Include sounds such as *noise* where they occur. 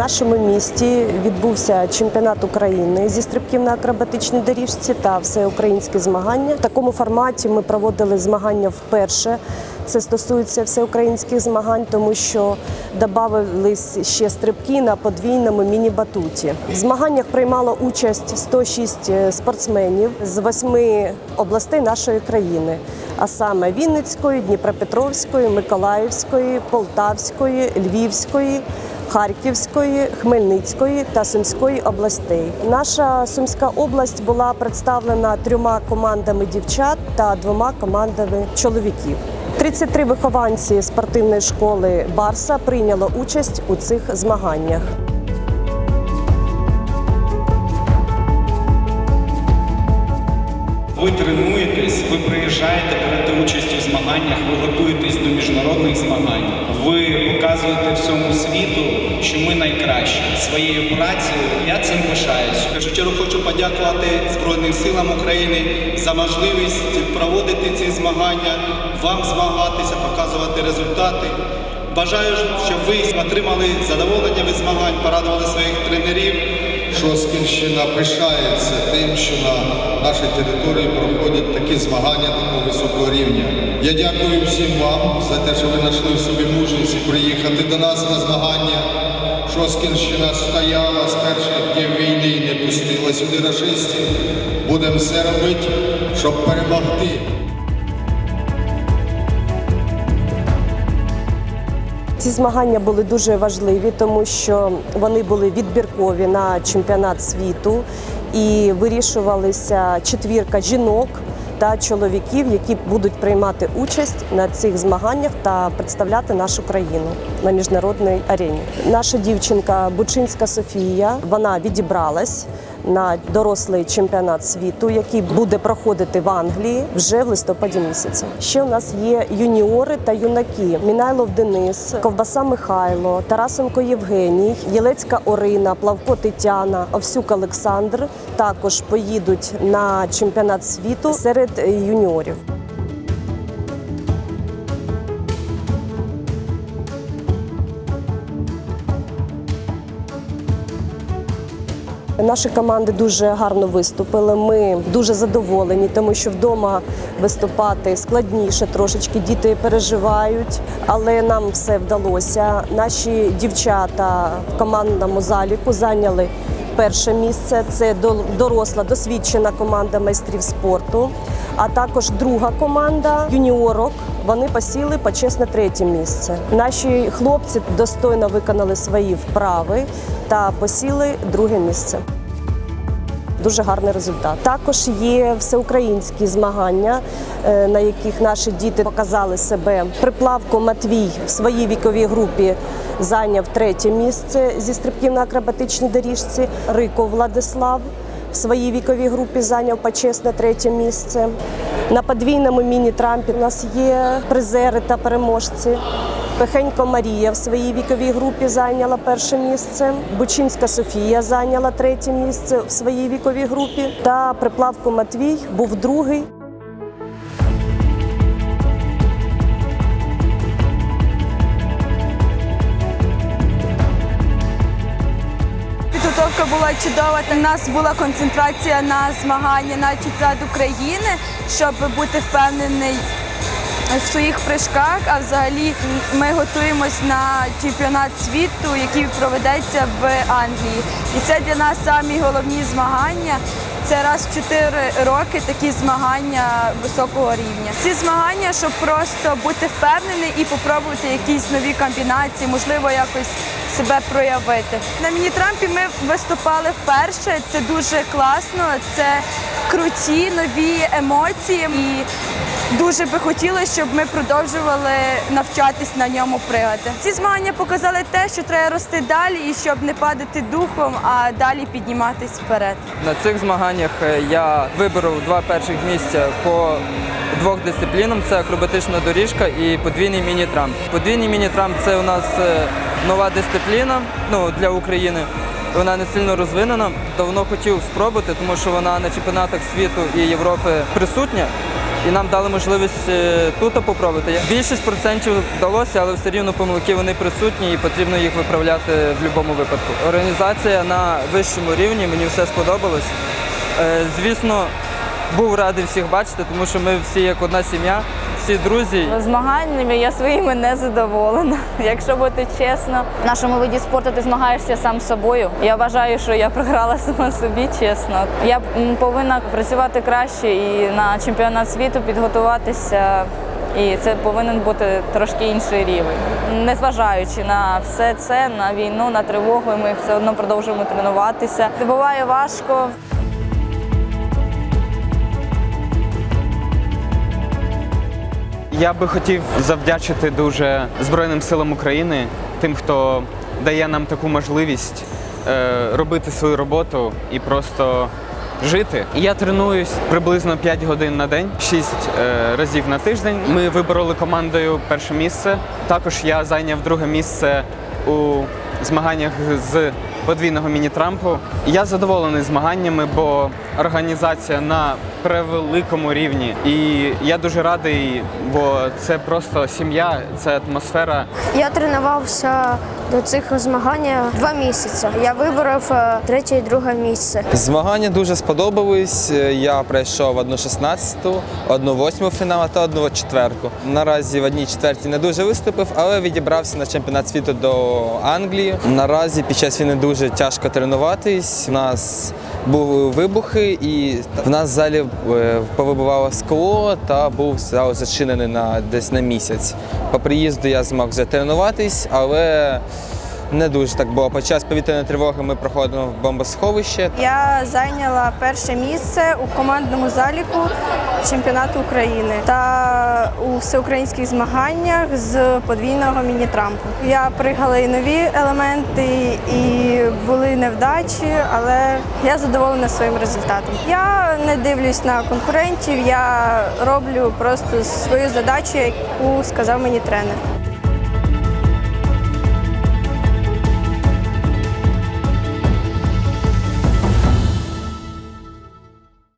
нашому місті відбувся чемпіонат України зі стрибків на акробатичній доріжці та всеукраїнські змагання. В такому форматі ми проводили змагання вперше. Це стосується всеукраїнських змагань, тому що додавались ще стрибки на подвійному міні-батуті. В змаганнях приймало участь 106 спортсменів з восьми областей нашої країни, а саме Вінницької, Дніпропетровської, Миколаївської, Полтавської, Львівської. Харківської, Хмельницької та Сумської областей. Наша Сумська область була представлена трьома командами дівчат та двома командами чоловіків. 33 вихованці спортивної школи Барса прийняло участь у цих змаганнях. Ви тренуєтесь, ви приїжджаєте, берете участь у змаганнях, ви готуєтесь до міжнародних змагань. Ви показуєте всьому світу, що ми найкращі своєю працею. Я цим пишаюсь. Першу чергу хочу подякувати Збройним силам України за можливість проводити ці змагання, вам змагатися, показувати результати. Бажаю, щоб ви отримали задоволення від змагань, порадували своїх тренерів. Шоскінщина пишається тим, що на нашій території проходять такі змагання такого високого рівня. Я дякую всім вам за те, що ви знайшли в собі мужність приїхати до нас на змагання. Шоскінщина стояла з перших днів війни і не пустила сюди рашистів. Будемо все робити, щоб перемогти. Ці змагання були дуже важливі, тому що вони були відбіркові на чемпіонат світу і вирішувалися четвірка жінок та чоловіків, які будуть приймати участь на цих змаганнях та представляти нашу країну на міжнародній арені. Наша дівчинка Бучинська Софія вона відібралась. На дорослий чемпіонат світу, який буде проходити в Англії вже в листопаді місяці. Ще у нас є юніори та юнаки: Мінайлов Денис, Ковбаса Михайло, Тарасенко Євгеній, Єлецька Орина, Плавко Тетяна, Овсюк Олександр. Також поїдуть на чемпіонат світу серед юніорів. Наші команди дуже гарно виступили. Ми дуже задоволені, тому що вдома виступати складніше трошечки. Діти переживають, але нам все вдалося. Наші дівчата в командному заліку зайняли перше місце. Це доросла досвідчена команда майстрів спорту. А також друга команда юніорок. Вони посіли почесне третє місце. Наші хлопці достойно виконали свої вправи та посіли друге місце. Дуже гарний результат. Також є всеукраїнські змагання, е, на яких наші діти показали себе. Приплавко Матвій в своїй віковій групі зайняв третє місце зі стрибків на акробатичній доріжці. Риков Владислав в своїй віковій групі зайняв почесне третє місце. На подвійному міні-трампі у нас є призери та переможці. Пехенько Марія в своїй віковій групі зайняла перше місце. Бучинська Софія зайняла третє місце в своїй віковій групі. Та Приплавко Матвій був другий. Підготовка була чудова. У нас була концентрація на змагання на чемпіонат України, щоб бути впевнений в своїх прыжках. А взагалі ми готуємось на чемпіонат світу, який проведеться в Англії. І це для нас самі головні змагання. Це раз в 4 роки такі змагання високого рівня. Ці змагання, щоб просто бути впевнений і попробувати якісь нові комбінації, можливо, якось себе проявити. На міні-трампі ми виступали вперше. Це дуже класно, це круті нові емоції. І дуже би хотілося, щоб ми продовжували навчатись на ньому пригати. Ці змагання показали те, що треба рости далі і щоб не падати духом, а далі підніматись вперед. На цих змаганнях е, я виборов два перших місця по двох дисциплінам: це акробатична доріжка і подвійний міні-трамп. Подвійний міні-трамп це у нас е, нова дисципліна ну, для України. Вона не сильно розвинена. Давно хотів спробувати, тому що вона на чемпіонатах світу і Європи присутня. і нам дали можливість е, тут попробувати. Більшість процентів вдалося, але все рівно помилки вони присутні і потрібно їх виправляти в будь-якому випадку. Організація на вищому рівні, мені все сподобалось. Е, Звісно, був радий всіх бачити, тому що ми всі як одна сім'я, всі друзі. Змаганнями я своїми не задоволена. *laughs* Якщо бути чесно, в нашому виді спорту ти змагаєшся сам з собою. Я вважаю, що я програла *laughs* сама собі, чесно. Я повинна працювати краще і на чемпіонат світу підготуватися. І це повинен бути трошки інший рівень. Незважаючи на все це, на війну, на тривогу, ми все одно продовжуємо тренуватися. Буває важко. Я би хотів завдячити дуже Збройним силам України, тим, хто дає нам таку можливість е, робити свою роботу і просто жити. Я тренуюсь приблизно 5 годин на день, 6 е, разів на тиждень. Ми вибороли командою перше місце. Також я зайняв друге місце у змаганнях з подвійного міні-трампу. Я задоволений змаганнями, бо організація на превеликому рівні. І я дуже радий, бо це просто сім'я, це атмосфера. Я тренувався до цих змагань два місяці. Я виборов е, третє і друге місце. Змагання дуже сподобались. Я пройшов одну 16-ту, одну восьму фінал та одну четверку. Наразі в одній четвертій не дуже виступив, але відібрався на чемпіонат світу до Англії. Наразі під час війни дуже тяжко тренуватись. У нас були вибухи, і в нас в залі повибувало повибивало скло та був зал зачинений на десь на місяць. По приїзду я змог затренуватись, але не дуже так було. Під час повітряної тривоги ми проходимо в бомбосховище. Я зайняла перше місце у командному заліку чемпіонату України та у всеукраїнських змаганнях з подвійного міні-трампу. Я пригала і нові елементи, і були невдачі, але я задоволена своїм результатом. Я не дивлюсь на конкурентів, я роблю просто свою задачу, яку сказав мені тренер.